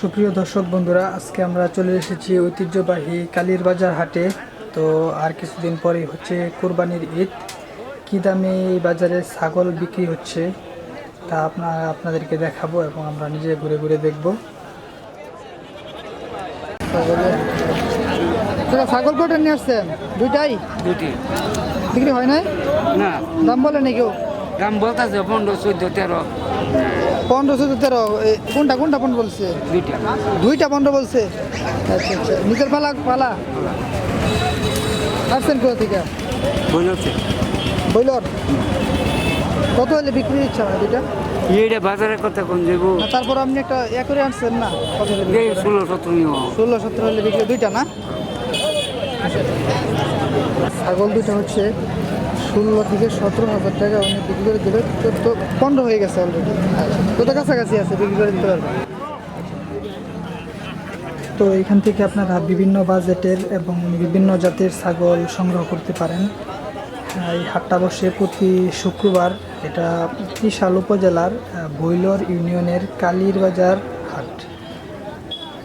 সুপ্রিয় দর্শক বন্ধুরা আজকে আমরা চলে এসেছি ঐতিহ্যবাহী কালীর বাজার হাটে। তো আর কিছুদিন পরেই হচ্ছে কোরবানির ঈদ। কী দামে এই বাজারে ছাগল বিক্রি হচ্ছে তা আপনার আপনাদেরকে দেখাবো এবং আমরা নিজে ঘুরে ঘুরে দেখব। ছাগল কটা নিয়ে আসছেন? দুইটাই? দুটি বিক্রি হয় নাই? না। দাম বলে নাকি কেউ দাম বলতেছে পনেরো চোদ্দ তেরো। পনেরো চোদ্দ তেরো এ, কোনটা কোনটা পনেরো বলছে? দুইটা। দুইটা পনেরো বলছে? আচ্ছা আচ্ছা। নিজের পালা পালা। আসছেন কোথা থেকে? বইলর কত হলে বিক্রি ইচ্ছা হয় দুইটা? এইটা বাজারে কথা কোন যাব না, তারপর আপনি একটা ইয়ে করে আনছেন না? কত? ষোলো সতেরো ষোলো সতেরো হলে বিক্রি দুইটা না? ছাগল দুইটা হচ্ছে। ষোলো থেকে সতেরো হাজার টাকা উনি বিক্রি করে দিলে। তো তো পনেরো হয়ে গেছে অলরেডি কত কাছাকাছি আছে, বিক্রি করে দিতে পারবেন তো এখান থেকে আপনারা বিভিন্ন বাজেটের এবং বিভিন্ন জাতের ছাগল সংগ্রহ করতে পারেন। এই হাটটা বসে প্রতি শুক্রবার এটা ত্রিশাল উপজেলার বৈলর ইউনিয়নের কালীর বাজার হাট।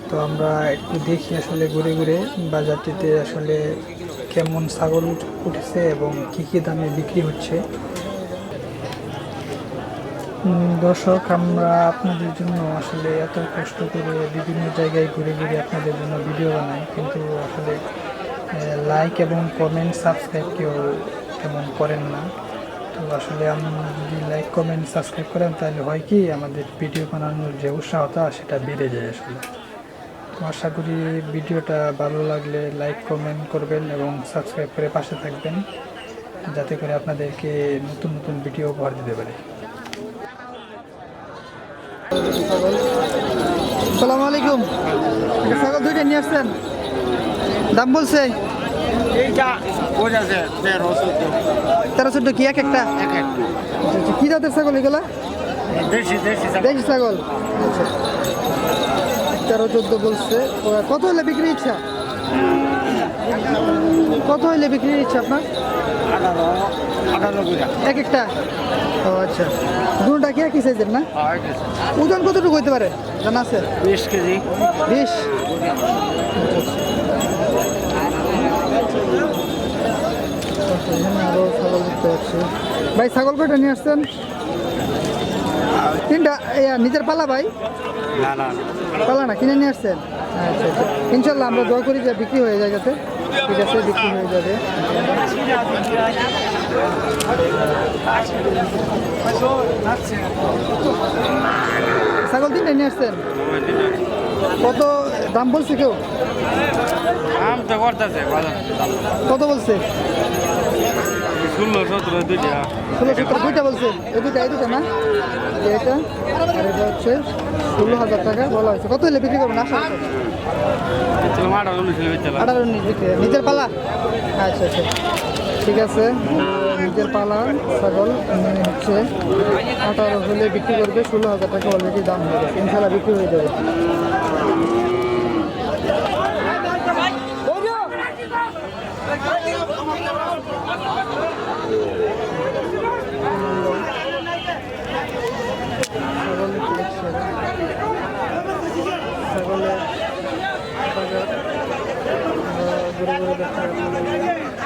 তো আমরা একটু দেখি আসলে ঘুরে ঘুরে বাজারটিতে আসলে কেমন ছাগল উঠেছে এবং কী কী দামে বিক্রি হচ্ছে? দর্শক, আমরা আপনাদের জন্য আসলে এত কষ্ট করে বিভিন্ন জায়গায় ঘুরে ঘুরে আপনাদের জন্য ভিডিও বানাই, কিন্তু আসলে লাইক এবং কমেন্ট সাবস্ক্রাইব কেউ তেমন করেন না। তো আসলে আমি যদি লাইক কমেন্ট সাবস্ক্রাইব করেন, তাহলে হয় কি, আমাদের ভিডিও বানানোর যে উৎসাহতা, সেটা বেড়ে যায় আসলে। আশা করি ভিডিওটা ভালো লাগলে লাইক কমেন্ট করবেন এবং সাবস্ক্রাইব করে পাশে থাকবেন যাতে করে আপনাদেরকে নতুন নতুন ভিডিও উপহার দিতে পারি। সালাম আলাইকুম। ছাগল দুইটা নিয়ে আসছেন? দাম বলছে? এইটা বোঝাছে তেরো চোদ্দ। তেরো চোদ্দ কি এক একটা? এক এক আচ্ছা, আচ্ছা, কি জাতের ছাগল এগুলা? দেশি ছাগল। আচ্ছা তেরো চোদ্দ বলছে। কত হলে বিক্রি ইচ্ছা? কত হলে বিক্রির ইচ্ছা আপনার? এক একটা? ও আচ্ছা। দুটা কি একই সাইজের না? ওজন কতটুকু হইতে পারে? জানা আছে। বিশ কেজি। বিশ? আরও ছাগল দেখতে পাচ্ছি। ভাই ছাগল কয়টা নিয়ে আসছেন? তিনটা নিজের পালা ভাই? না না পালা না কিনে নিয়ে আসছেন? আচ্ছা আচ্ছা। ইনশাল্লাহ আমরা দোয়া করি যে বিক্রি হয়ে যায় যাতে। ঠিক আছে বিক্রি হয়ে যাবে। ছাগল তিনটা নিয়ে আসছেন? কত দাম বলছে কেউ? কত বলছে? ষোলো সতেরো দুইটা। ষোলো সত্তর দুইটা বলছে। এই দুইটা এই দুইটা না? এটা আর এটা হচ্ছে ষোলো হাজার টাকা বলা হয়েছে। কত হলে বিক্রি করবেন? আশা আঠারো উনিশ আঠারো উনিশ বিক্রি। নিজের পালা? আচ্ছা আচ্ছা। ঠিক আছে। নিজের পালা ছাগল হচ্ছে আঠারো হলে বিক্রি করবে ষোলো হাজার টাকা অলরেডি দাম গেছে ইনশাল্লাহ বিক্রি হয়ে যাবে ছাগল দেখছে ছাগলের বাজার আমরা ঘুরে ঘুরে দেখতে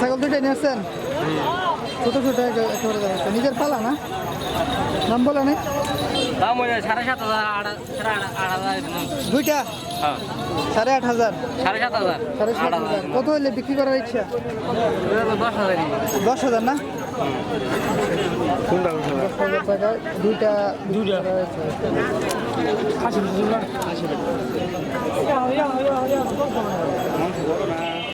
ছাগল দুইটা নিয়ে আসছেন? ছোট ছোট একেবারে নিজের পালা না? নাম বলে নাই দাম সাড়ে সাত হাজার দুইটা? হ্যাঁ। সাড়ে আট হাজার। সাড়ে সাত হাজার সাড়ে সাত হাজার। কত হইলে বিক্রি করার ইচ্ছা? দশ হাজার। দশ হাজার না? টাকা দুইটা দুইটা। আশি